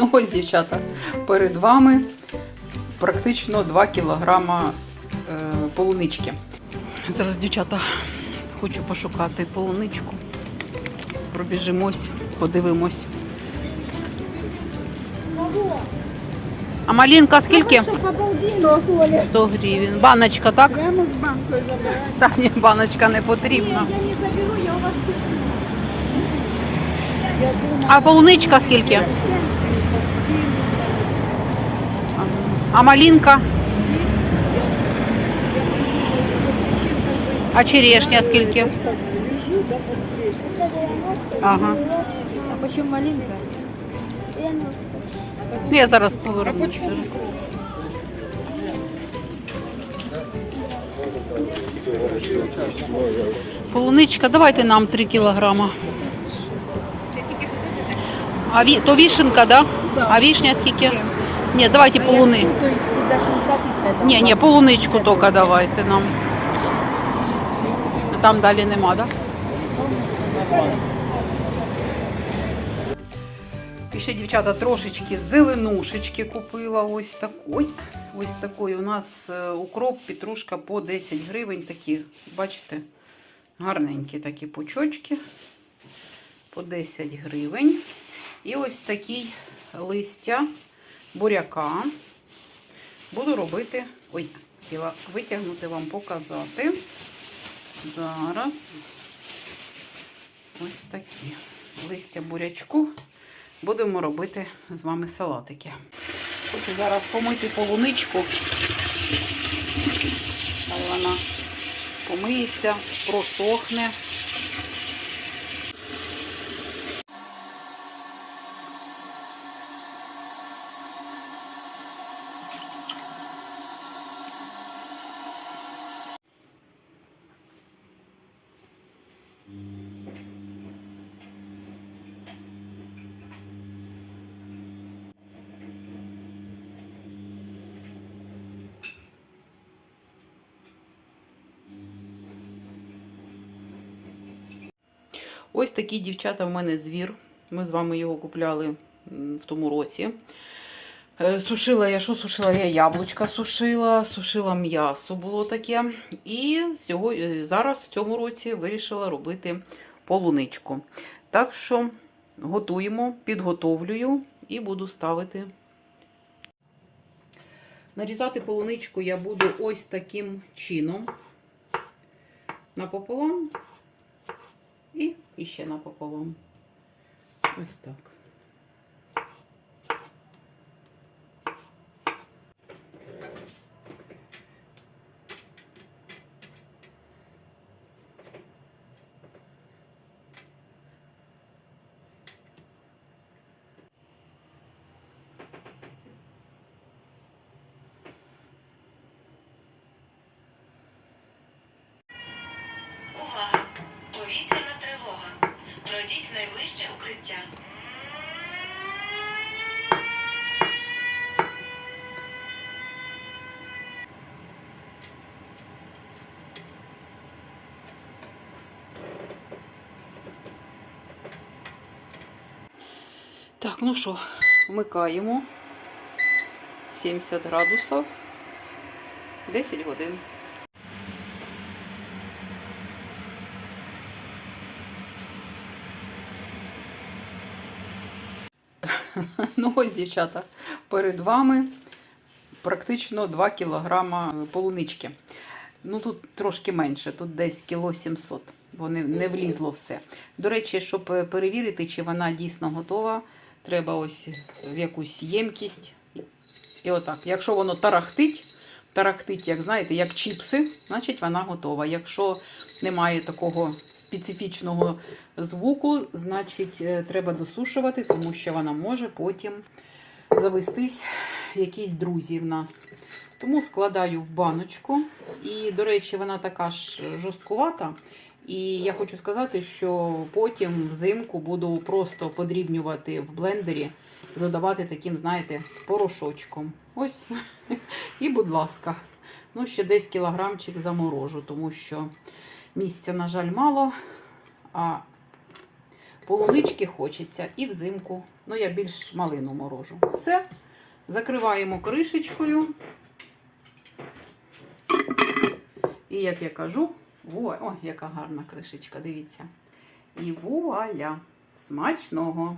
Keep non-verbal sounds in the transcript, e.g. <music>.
Ну ось, дівчата, перед вами практично 2 кілограма е, полунички. Зараз, дівчата, хочу пошукати полуничку. Пробіжимось, подивимось. А малинка скільки? Щоб обалденно, Коля. 100 гривень. Баночка, так? Прямо з банкою забирати. Та ні, баночка не потрібна. Я не заберу, я у вас куплю. А полуничка скільки? 70 А малинка? А черешня скільки? Це 90. Ага. А почему маленька? 90. Ну, Я зараз повернуся. Полуничка, давайте нам 3 кілограма. А ві... то вішенка, да? А вішня скільки? Ні, давайте полуни. За 60 і це. Ні, ні, полуничку тільки давайте нам. А Там далі нема, так? Да? І ще, дівчата, трошечки зеленушечки купила. Ось такої. Ось такої. У нас е, укроп, петрушка по 10 гривень. Такі, бачите, гарненькі такі пучочки. По 10 гривень. І ось такий листя буряка. Буду робити. Ой, хотіла витягнути вам показати. Зараз ось такі листя бурячку. Будемо робити з вами салатики. Хочу зараз помити полуничку. Вона помиється, просохне. Ось такий дівчата в мене звір. Ми з вами його купляли в тому році. Е, Сушила я, що сушила? Я яблучка сушила, сушила м'ясо було таке. І сьогодні, зараз в цьому році вирішила робити полуничку. Так що готуємо, підготовлюю і буду ставити. Нарізати полуничку я буду ось таким чином. Напополам і іще напополам. Ось так. Увага! Повітряна тривога. Пройдіть в найближче укриття. Так, ну що, вмикаємо 70 градусів 10 годин. <laughs> Ну ось, дівчата, перед вами практично 2 кілограма полунички. Ну тут трошки менше, тут десь кіло 700, бо не, не влізло все. До речі, щоб е, перевірити, чи вона дійсно готова, треба ось в якусь ємкість. І отак. Якщо воно тарахтить, тарахтить, як знаєте, як чіпси, значить вона готова. Якщо немає такого специфічного звуку, значить е, треба досушувати, тому що вона може потім завестись якісь друзі в нас. Тому складаю в баночку. І, до речі, вона така ж жорсткувата. І я хочу сказати, що потім взимку буду просто подрібнювати в блендері додавати таким, знаєте, порошочком. Ось. <laughs> І, будь ласка. Ну, ще десь кілограмчик заморожу, тому що місця, на жаль, мало. А полунички хочеться і взимку. Ну, я більш малину морожу. Все. Закриваємо кришечкою. І як я кажу, во, о, яка гарна кришечка, дивіться. І вуаля! Смачного!